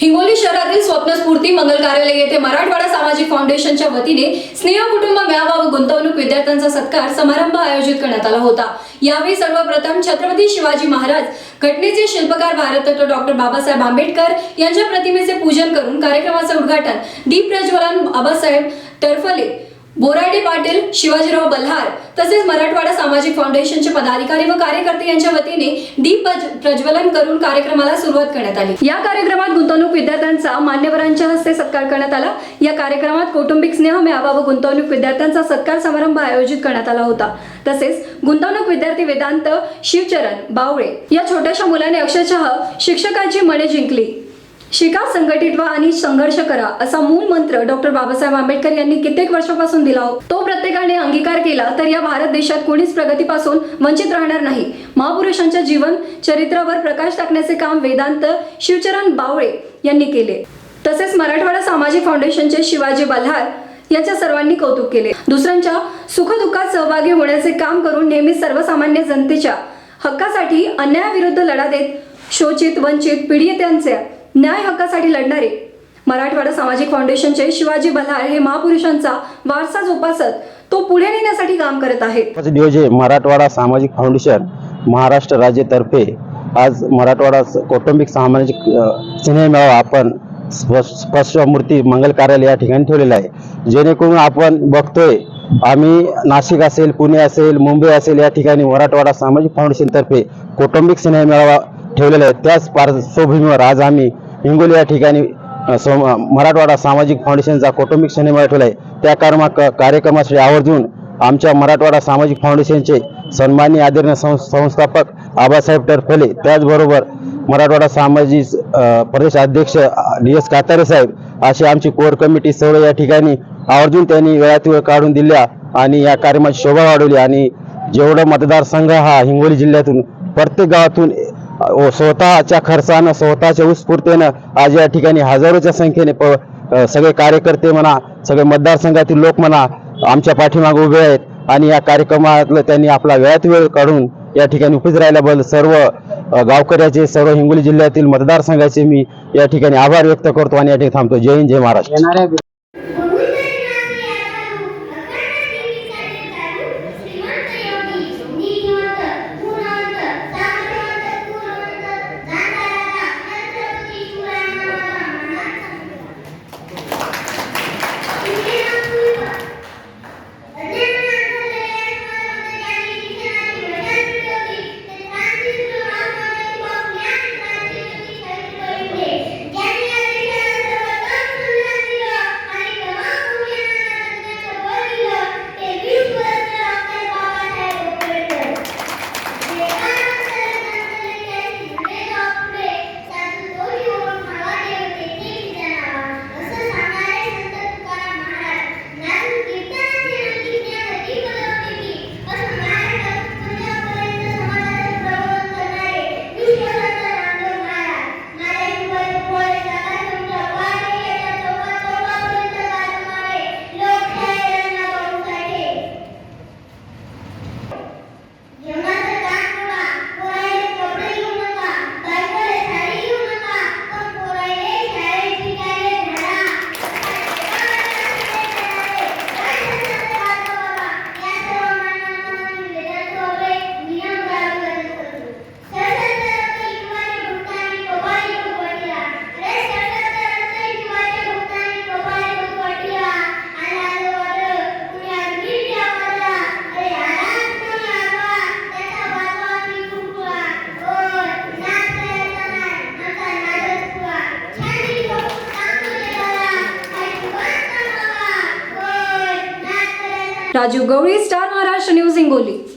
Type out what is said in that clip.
हिंगोली शहरातील स्वप्नस्फूर्ती मंगल कार्यालय येथे मराठवाडा सामाजिक फाउंडेशनच्या वतीने स्नेह कुटुंब मेळावा व गुंतवणूक विद्यार्थ्यांचा सत्कार समारंभ आयोजित करण्यात आला होता. यावेळी सर्वप्रथम छत्रपती शिवाजी महाराज घटनेचे शिल्पकार भारतरत्न डॉक्टर बाबासाहेब आंबेडकर यांच्या प्रतिमेचे पूजन करून कार्यक्रमाचे उद्घाटन दीप प्रज्वलन बाबासाहेब टरफले बोराडे पाटील शिवाजीराव बल्हार तसेच मराठवाडा सामाजिक फाउंडेशनचे पदाधिकारी व कार्यकर्ते यांच्या वतीने दीप प्रज्वलन करून कार्यक्रमाला सुरुवात करण्यात आली. या कार्यक्रमात गुंतवणूक विद्यार्थ्यांचा मान्यवरांच्या हस्ते सत्कार करण्यात आला. या कार्यक्रमात कौटुंबिक स्नेह मेळावा व गुंतवणूक विद्यार्थ्यांचा सत्कार समारंभ आयोजित करण्यात आला होता. तसेच गुंतवणूक विद्यार्थी वेदांत शिवचरण बावळे या छोट्याशा मुलाने अक्षरशः शिक्षकाची मने जिंकली. शिका संघटित व्हा आणि संघर्ष करा असा मूळ मंत्र डॉक्टर बाबासाहेब आंबेडकर यांनी कित्येक वर्षापासून दिला हो- तो प्रत्येकाने अंगीकार केला तर या भारत देशात कोणीच प्रगतीपासून वंचित राहणार नाही. महापुरुषांच्या जीवन चरित्रावर प्रकाश टाकण्याचे काम वेदांत शिवचरण बावळे यांनी केले. तसेच मराठवाडा सामाजिक फाउंडेशनचे शिवाजी बल्हार यांच्या सर्वांनी कौतुक केले. दुसऱ्यांच्या सुखदुःखात सहभागी होण्याचे काम करून नेहमी सर्वसामान्य जनतेच्या हक्कासाठी अन्यायाविरुद्ध लढा देत शोचित वंचित पीडितांचे न्याय हक्कासाठी लढणारे मराठवाडा सामाजिक फाउंडेशनचे शिवाजी बल्हार हे महापुरुषांचा वारसा जोपासत तो पुढे नेण्यासाठी काम करत आहेत. मराठवाडा सामाजिक फाउंडेशन महाराष्ट्र राज्यतर्फे आज मराठवाडा कौटुंबिक सामाजिक अ, स्नेह मेळावा आपण स्प- स्पर्श मूर्ती मंगल कार्यालय या ठिकाणी ठेवलेलं आहे. जेणेकरून आपण बघतोय आम्ही नाशिक असेल पुणे असेल मुंबई असेल या ठिकाणी मराठवाडा सामाजिक फाउंडेशनतर्फे कौटुंबिक स्नेह मेळावा ठेवलेला आहे. त्याच पार्श्वभूमीवर आज आम्ही हिंगोली या ठिकाणी सम- मराठवाडा सामाजिक फाउंडेशनचा कौटुंबिक सिनेमा ठेवला आहे. त्या कर्मा क- कार्यक्रमासाठी आवर्जून आमच्या मराठवाडा सामाजिक फाउंडेशनचे सन्माननीय आदरणीय सं- संस्थापक आबासाहेब टरफले त्याचबरोबर मराठवाडा सामाजिक प्रदेश अध्यक्ष डी एस कातारे साहेब अशी आमची कोर कमिटी सर्व या ठिकाणी आवर्जून त्यांनी वेळात वेळ काढून दिल्या आणि या कार्यक्रमाची शोभा वाढवली. आणि जेवढं मतदारसंघ हा हिंगोली जिल्ह्यातून प्रत्येक गावातून स्वतःच्या खर्चानं स्वतःच्या उत्स्फूर्तेनं आज या ठिकाणी हजारोच्या संख्येने प सगळे कार्यकर्ते म्हणा सगळे मतदारसंघातील लोक म्हणा आमच्या पाठीमागे उभे आहेत आणि या कार्यक्रमातलं त्यांनी आपला वेळात वेळ काढून या ठिकाणी उपस्थित राहिल्याबद्दल सर्व गावकऱ्याचे सर्व हिंगोली जिल्ह्यातील मतदारसंघाचे मी या ठिकाणी आभार व्यक्त करतो आणि या ठिकाणी थांबतो. जय हिंद जय Maharashtra. Raju Gauri star Maharashtra news Hingoli.